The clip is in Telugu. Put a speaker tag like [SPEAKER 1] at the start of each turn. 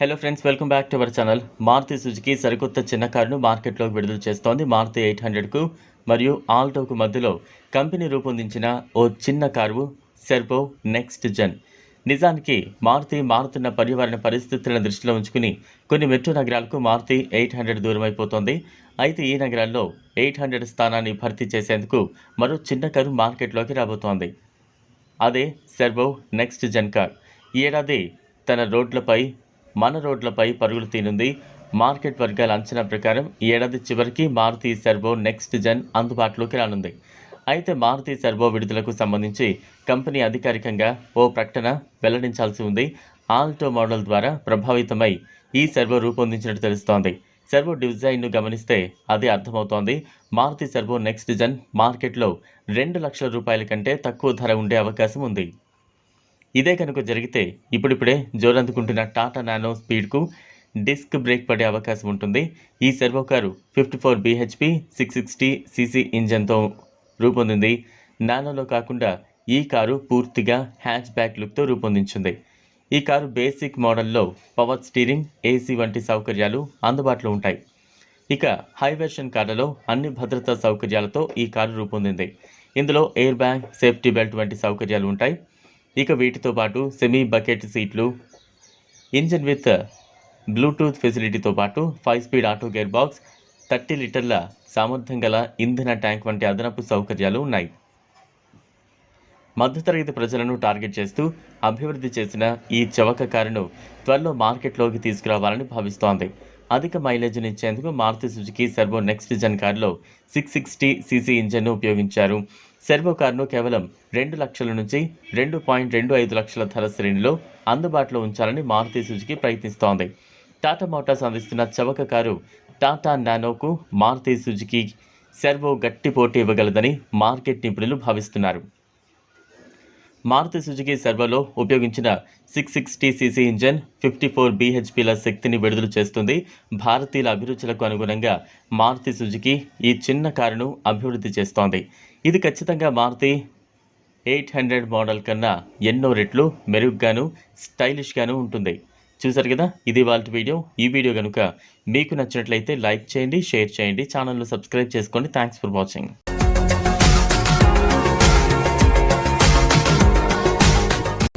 [SPEAKER 1] Hello friends welcome back to our channel Maruti Suzuki సరికొత్త చిన్న కారును మార్కెట్లోకి విడుదల చేస్తోంది. మారుతి ఎయిట్ హండ్రెడ్కు మరియు ఆల్టోకు మధ్యలో కంపెనీ రూపొందించిన ఓ చిన్న కారు సెర్బో నెక్స్ట్ జెన్ నిజానికి మారుతి మారుతున్న పర్యావరణ పరిస్థితులను దృష్టిలో ఉంచుకుని కొన్ని మెట్రో నగరాలకు మారుతి ఎయిట్ హండ్రెడ్ దూరం అయిపోతుంది అయితే ఈ నగరాల్లో ఎయిట్ హండ్రెడ్ స్థానాన్ని భర్తీ చేసేందుకు మరో చిన్న కారు మార్కెట్లోకి రాబోతోంది. అదే సెర్బో నెక్స్ట్ జెన్ కార్. ఈ ఏడాది తన రోడ్లపై మన రోడ్లపై పరుగులు తీనుంది. మార్కెట్ వర్గాల అంచనా ప్రకారం ఈ ఏడాది చివరికి మారుతి సర్వో నెక్స్ట్ జెన్ అందుబాటులోకి రానుంది. అయితే మారుతి సర్వో విడుదలకు సంబంధించి కంపెనీ అధికారికంగా ఓ ప్రకటన వెల్లడించాల్సి ఉంది. ఆల్టో మోడల్ ద్వారా ప్రభావితమై ఈ సర్వో రూపొందించినట్టు తెలుస్తోంది. సర్వో డిజైన్ను గమనిస్తే అది అర్థమవుతోంది. మారుతి సర్వో నెక్స్ట్ జెన్ మార్కెట్లో రెండు లక్షల రూపాయల కంటే తక్కువ ధర ఉండే అవకాశం ఉంది. ఇదే కనుక జరిగితే ఇప్పుడిప్పుడే జోరందుకుంటున్న టాటా నానో స్పీడ్కు డిస్క్ బ్రేక్ పడే అవకాశం ఉంటుంది. ఈ Cervo car fifty four BHP six sixty CC ఇంజన్తో రూపొందింది. నానోలో కాకుండా ఈ కారు పూర్తిగా హ్యాచ్ బ్యాక్ లుక్తో రూపొందించింది. ఈ కారు బేసిక్ మోడల్లో పవర్ స్టీరింగ్ ఏసీ వంటి సౌకర్యాలు అందుబాటులో ఉంటాయి. ఇక హై వెర్షన్ కార్లలో అన్ని భద్రతా సౌకర్యాలతో ఈ కారు రూపొందింది. ఇందులో ఎయిర్ బ్యాగ్ సేఫ్టీ బెల్ట్ వంటి సౌకర్యాలు ఉంటాయి. ఇక వీటితో పాటు సెమీ బకెట్ సీట్లు ఇంజన్ విత్ బ్లూటూత్ ఫెసిలిటీతో పాటు five speed auto gear box thirty లీటర్ల సామర్థ్యం గల ఇంధన ట్యాంక్ వంటి అదనపు సౌకర్యాలు ఉన్నాయి. మధ్యతరగతి ప్రజలను టార్గెట్ చేస్తూ అభివృద్ధి చేసిన ఈ చవక కారును త్వరలో మార్కెట్లోకి తీసుకురావాలని భావిస్తోంది. అధిక మైలేజ్ని ఇచ్చేందుకు Maruti Suzuki Cervo next gen కారులో సిక్స్ సిక్స్టీ సీసీ ఇంజన్ను ఉపయోగించారు. సెర్వో కారును కేవలం రెండు లక్షల నుంచి రెండు పాయింట్ రెండు ఐదు లక్షల ధర శ్రేణిలో అందుబాటులో ఉంచాలని మారుతి సుజుకి ప్రయత్నిస్తోంది. టాటా మోటార్స్ అందిస్తున్న చవక కారు టాటా నానోకు మారుతి సుజుకి సెర్వో గట్టి పోటీ ఇవ్వగలదని మార్కెట్ నిపుణులు భావిస్తున్నారు. మారుతి సుజుకి సర్వలో ఉపయోగించిన six sixty CC engine fifty four బీహెచ్పీల శక్తిని విడుదల చేస్తుంది. భారతీయుల అభిరుచులకు అనుగుణంగా మారుతి సుజుకి ఈ చిన్న కారును అభివృద్ధి చేస్తోంది. ఇది ఖచ్చితంగా మారుతి ఎయిట్ హండ్రెడ్ మోడల్ కన్నా ఎన్నో రెట్లు మెరుగ్గాను స్టైలిష్గాను ఉంటుంది. చూసారు కదా? ఇది వాళ్ళ వీడియో. ఈ వీడియో కనుక మీకు నచ్చినట్లయితే లైక్ చేయండి షేర్ చేయండి ఛానల్ను సబ్స్క్రైబ్ చేసుకోండి. Thanks for watching